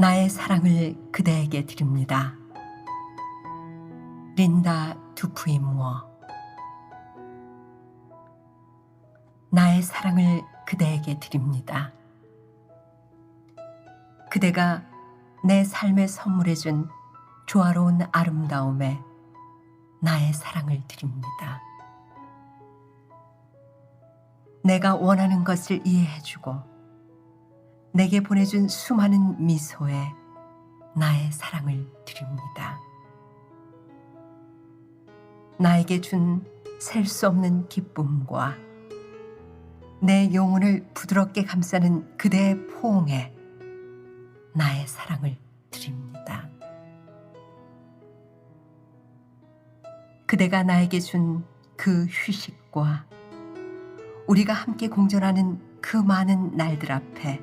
나의 사랑을 그대에게 드립니다. 린다 두프이 무어 나의 사랑을 그대에게 드립니다. 그대가 내 삶에 선물해준 조화로운 아름다움에 나의 사랑을 드립니다. 내가 원하는 것을 이해해주고 내게 보내준 수많은 미소에 나의 사랑을 드립니다. 나에게 준 셀 수 없는 기쁨과 내 영혼을 부드럽게 감싸는 그대의 포옹에 나의 사랑을 드립니다. 그대가 나에게 준 그 휴식과 우리가 함께 공존하는 그 많은 날들 앞에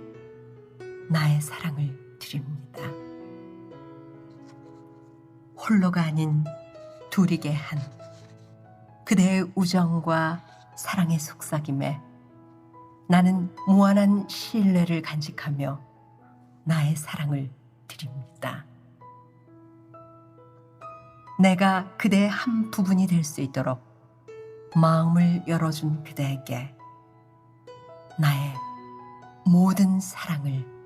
나의 사랑을 드립니다. 홀로가 아닌 둘이게 한 그대의 우정과 사랑의 속삭임에 나는 무한한 신뢰를 간직하며 나의 사랑을 드립니다. 내가 그대의 한 부분이 될 수 있도록 마음을 열어준 그대에게 나의 모든 사랑을.